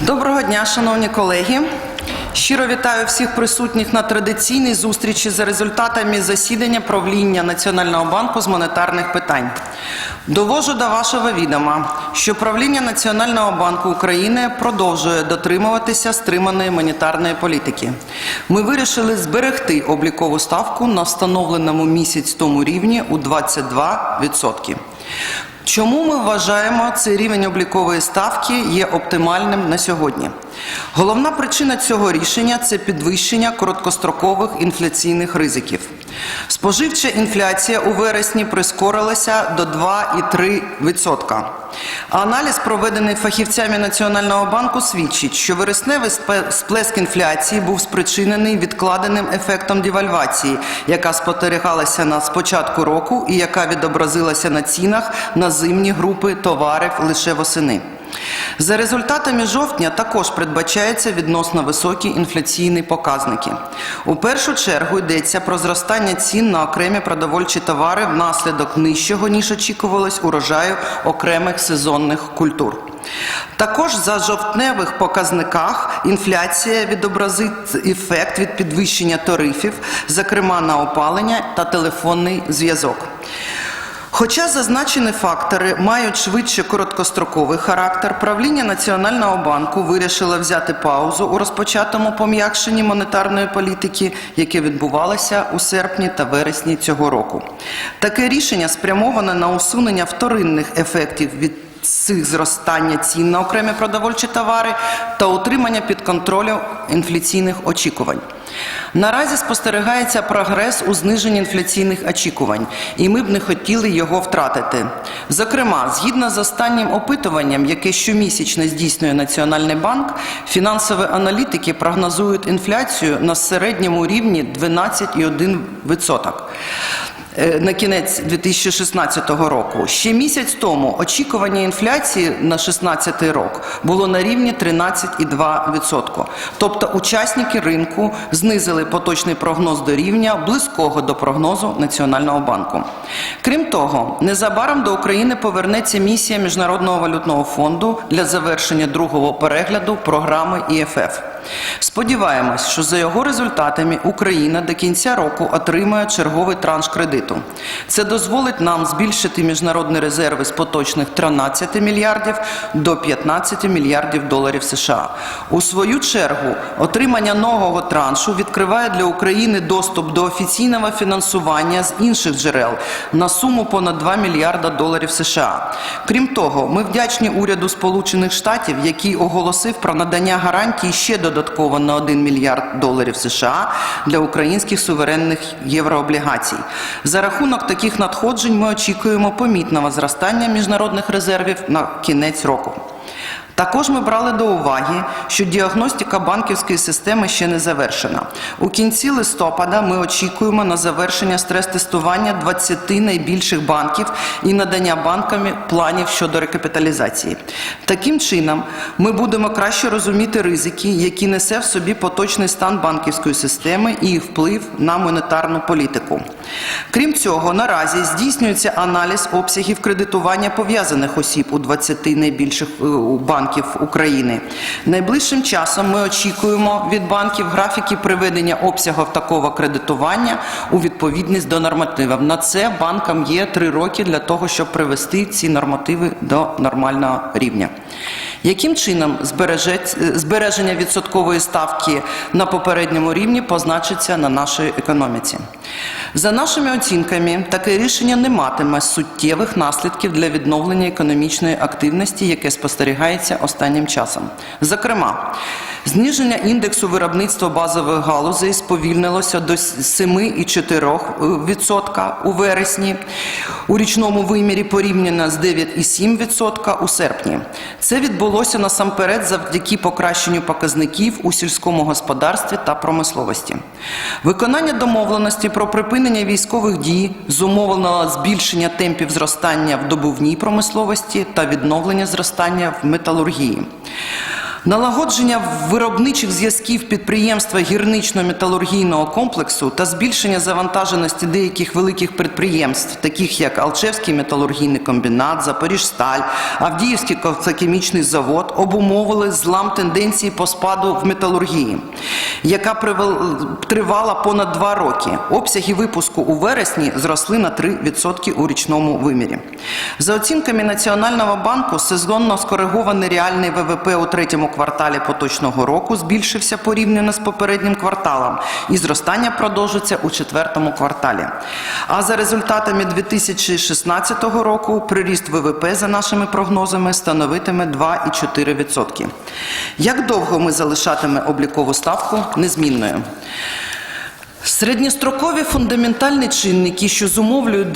Доброго дня, шановні колеги. Щиро вітаю всіх присутніх на традиційній зустрічі за результатами засідання правління Національного банку з монетарних питань. Довожу до вашого відома, що правління Національного банку України продовжує дотримуватися стриманої монетарної політики. Ми вирішили зберегти облікову ставку на встановленому місяць тому рівні у 22%. Чому ми вважаємо цей рівень облікової ставки є оптимальним на сьогодні? Головна причина цього рішення це підвищення короткострокових інфляційних ризиків. Споживча інфляція у вересні прискорилася до 2,3%. А аналіз, проведений фахівцями Національного банку, свідчить, що вересневий сплеск інфляції був спричинений відкладеним ефектом девальвації, яка спостерігалася на спочатку року і яка відобразилася на цінах на зимні групи товарів лише восени. За результатами жовтня також передбачаються відносно високі інфляційні показники. У першу чергу йдеться про зростання цін на окремі продовольчі товари внаслідок нижчого, ніж очікувалось, урожаю окремих сезонних культур. Також за жовтневих показниках інфляція відобразить ефект від підвищення тарифів, зокрема на опалення та телефонний зв'язок. Хоча зазначені фактори мають швидше короткостроковий характер, правління Національного банку вирішило взяти паузу у розпочатому пом'якшенні монетарної політики, яке відбувалося у серпні та вересні цього року. Таке рішення спрямоване на усунення вторинних ефектів від цих зростання цін на окремі продовольчі товари та утримання під контролем інфляційних очікувань. Наразі спостерігається прогрес у зниженні інфляційних очікувань, і ми б не хотіли його втратити. Зокрема, згідно з останнім опитуванням, яке щомісячно здійснює Національний банк, фінансові аналітики прогнозують інфляцію на середньому рівні 12,1% е, на кінець 2016 року. Ще місяць тому очікування інфляції на 2016 рік було на рівні 13,2%. Тобто учасники ринку знизили поточний прогноз до рівня близького до прогнозу Національного банку. Крім того, незабаром до України повернеться місія Міжнародного валютного фонду для завершення другого перегляду програми ІФФ. Сподіваємось, що за його результатами Україна до кінця року отримає черговий транш кредиту. Це дозволить нам збільшити міжнародні резерви з поточних 13 мільярдів до 15 мільярдів доларів США. У свою чергу, отримання нового траншу відкриває для України доступ до офіційного фінансування з інших джерел на суму понад 2 мільярда доларів США. Крім того, ми вдячні уряду Сполучених Штатів, який оголосив про надання гарантій ще додатково на 1 мільярд доларів США для українських суверенних єврооблігацій. За рахунок таких надходжень ми очікуємо помітного зростання міжнародних резервів на кінець року. Також ми брали до уваги, що діагностика банківської системи ще не завершена. У кінці листопада ми очікуємо на завершення стрес-тестування 20 найбільших банків і надання банками планів щодо рекапіталізації. Таким чином, ми будемо краще розуміти ризики, які несе в собі поточний стан банківської системи і їх вплив на монетарну політику. Крім цього, наразі здійснюється аналіз обсягів кредитування пов'язаних осіб у 20 найбільших е, банків України. Найближчим часом ми очікуємо від банків графіки приведення обсягів такого кредитування у відповідність до нормативів. На це банкам є три роки для того, щоб привести ці нормативи до нормального рівня. Яким чином збереження відсоткової ставки на попередньому рівні позначиться на нашій економіці? За нашими оцінками, таке рішення не матиме суттєвих наслідків для відновлення економічної активності, яке спостерігається останнім часом. Зокрема, зниження індексу виробництва базових галузей сповільнилося до 7,4% у вересні, у річному вимірі порівняно з 9,7% у серпні. Це відбулося насамперед завдяки покращенню показників у сільському господарстві та промисловості. Виконання домовленості про припинення військових дій зумовлено збільшення темпів зростання в добувній промисловості та відновлення зростання в металургії хірургії. Налагодження виробничих зв'язків підприємства гірнично-металургійного комплексу та збільшення завантаженості деяких великих підприємств, таких як Алчевський металургійний комбінат, Запоріжсталь, Авдіївський кофтохімічний завод, обумовили злам тенденції по спаду в металургії, яка тривала понад два роки. Обсяги випуску у вересні зросли на 3% у річному вимірі. За оцінками Національного банку, сезонно скоригований реальний ВВП у третьому кварталі поточного року збільшився порівняно з попереднім кварталом, і зростання продовжиться у четвертому кварталі. А за результатами 2016 року приріст ВВП за нашими прогнозами становитиме 2,4%. Як довго ми залишатиме облікову ставку незмінною? Середньострокові фундаментальні чинники, що зумовлюють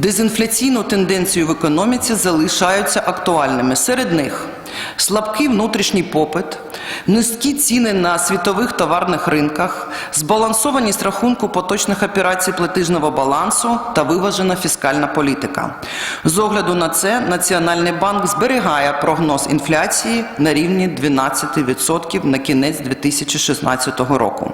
дезінфляційну тенденцію в економіці, залишаються актуальними. Серед них слабкий внутрішній попит, низькі ціни на світових товарних ринках, збалансованість рахунку поточних операцій платежного балансу та виважена фіскальна політика. З огляду на це Національний банк зберігає прогноз інфляції на рівні 12% на кінець 2016 року.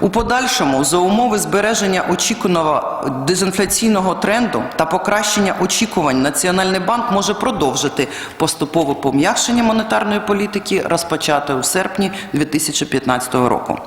У подальшому, за умови збереження очікуваного дезінфляційного тренду та покращення очікувань, Національний банк може продовжити поступове пом'якшення монетарної політики, розпочатої у серпні 2015 року.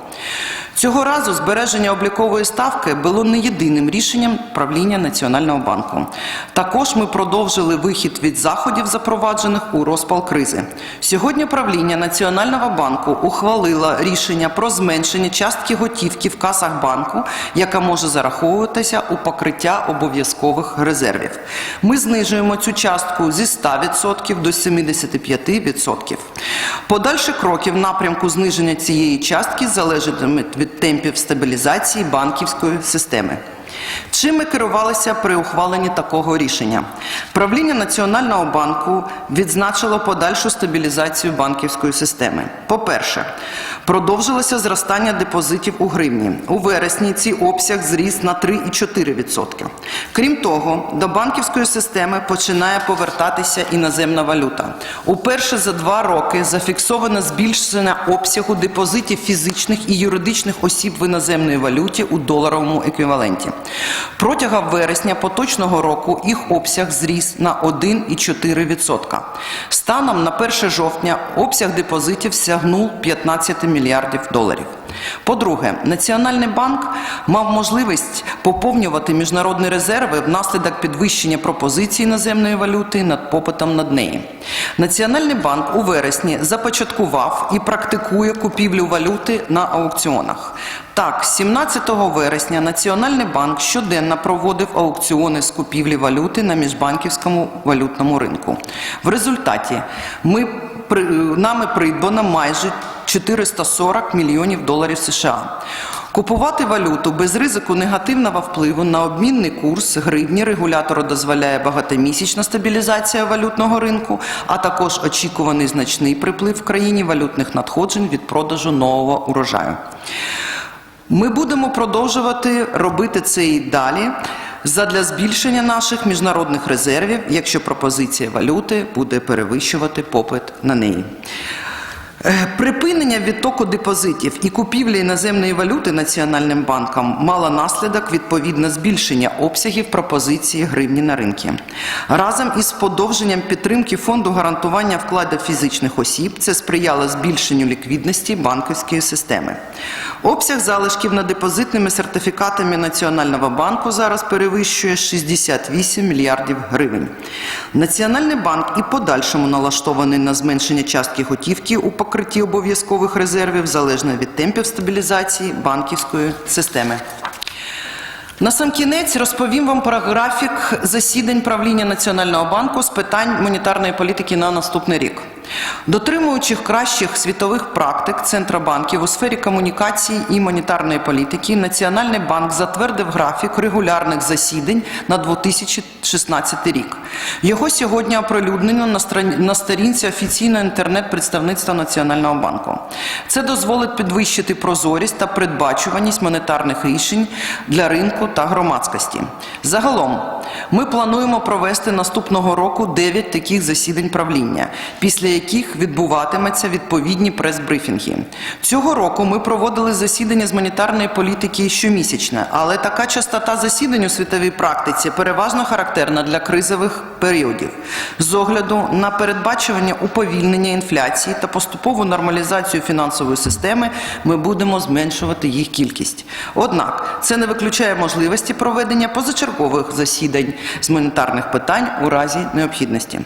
Цього разу збереження облікової ставки було не єдиним рішенням правління Національного банку. Також ми продовжили вихід від заходів, запроваджених у розпал кризи. Сьогодні правління Національного банку ухвалило рішення про зменшення частки готівки в касах банку, яка може зараховуватися у покриття обов'язкових резервів. Ми знижуємо цю частку зі 100% до 75%. Подальші кроки в напрямку зниження цієї частки залежатимуть від темпів стабілізації банківської системи. Чим ми керувалися при ухваленні такого рішення? Правління Національного банку відзначило подальшу стабілізацію банківської системи. По-перше, продовжилося зростання депозитів у гривні. У вересні цей обсяг зріс на 3,4%. Крім того, до банківської системи починає повертатися іноземна валюта. Уперше за два роки зафіксовано збільшення обсягу депозитів фізичних і юридичних осіб в іноземній валюті у доларовому еквіваленті. Протягом вересня поточного року їх обсяг зріс на 1,4%. Станом на 1 жовтня обсяг депозитів сягнув 15 мільярдів доларів. По-друге, Національний банк мав можливість поповнювати міжнародні резерви внаслідок підвищення пропозиції іноземної валюти над попитом над неї. Національний банк у вересні започаткував і практикує купівлю валюти на аукціонах. Так, 17 вересня Національний банк щоденно проводив аукціони з купівлі валюти на міжбанківському валютному ринку. В результаті ми, нами придбано майже 440 мільйонів доларів США. Купувати валюту без ризику негативного впливу на обмінний курс гривні регулятору дозволяє багатомісячна стабілізація валютного ринку, а також очікуваний значний приплив в країні валютних надходжень від продажу нового урожаю. Ми будемо продовжувати робити це і далі задля збільшення наших міжнародних резервів, якщо пропозиція валюти буде перевищувати попит на неї. Е, Припинення відтоку депозитів і купівлі іноземної валюти Національним банком мало наслідок відповідне збільшення обсягів пропозиції гривні на ринки. Разом із подовженням підтримки фонду гарантування вкладів фізичних осіб це сприяло збільшенню ліквідності банківської системи. Обсяг залишків над депозитними сертифікатами Національного банку зараз перевищує 68 мільярдів гривень. Національний банк і подальшому налаштований на зменшення частки готівки у покритті обов'язкових резервів залежно від темпів стабілізації банківської системи. На сам кінець розповім вам про графік засідань правління Національного банку з питань монетарної політики на наступний рік. Дотримуючи кращих світових практик Центробанків у сфері комунікації і монетарної політики, Національний банк затвердив графік регулярних засідань на 2016 рік. Його сьогодні оприлюднено на сторінці офіційного інтернет-представництва Національного банку. Це дозволить підвищити прозорість та передбачуваність монетарних рішень для ринку та громадськості. Загалом, ми плануємо провести наступного року 9 таких засідань правління, після яких відбуватиметься відповідні прес-брифінги. Цього року ми проводили засідання з монетарної політики щомісячне, але така частота засідань у світовій практиці переважно характерна для кризових періодів. З огляду на передбачування уповільнення інфляції та поступову нормалізацію фінансової системи ми будемо зменшувати їх кількість. Однак це не виключає можливості проведення позачергових засідань з монетарних питань у разі необхідності.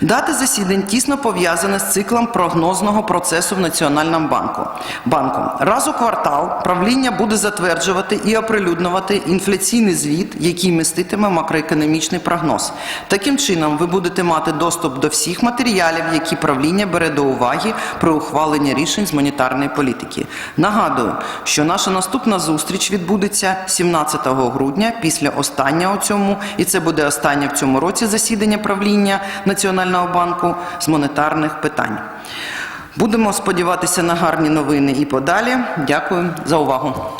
Дати засідань тісно пов'язані з циклом прогнозного процесу в Національному банку. банку. Раз у квартал правління буде затверджувати і оприлюднювати інфляційний звіт, який міститиме макроекономічний прогноз. Таким чином, ви будете мати доступ до всіх матеріалів, які правління бере до уваги при ухваленні рішень з монетарної політики. Нагадую, що наша наступна зустріч відбудеться 17 грудня після останнього цьому, і це буде останнє в цьому році засідання правління Національного банку з монетарних питань. Будемо сподіватися на гарні новини і подалі. Дякую за увагу.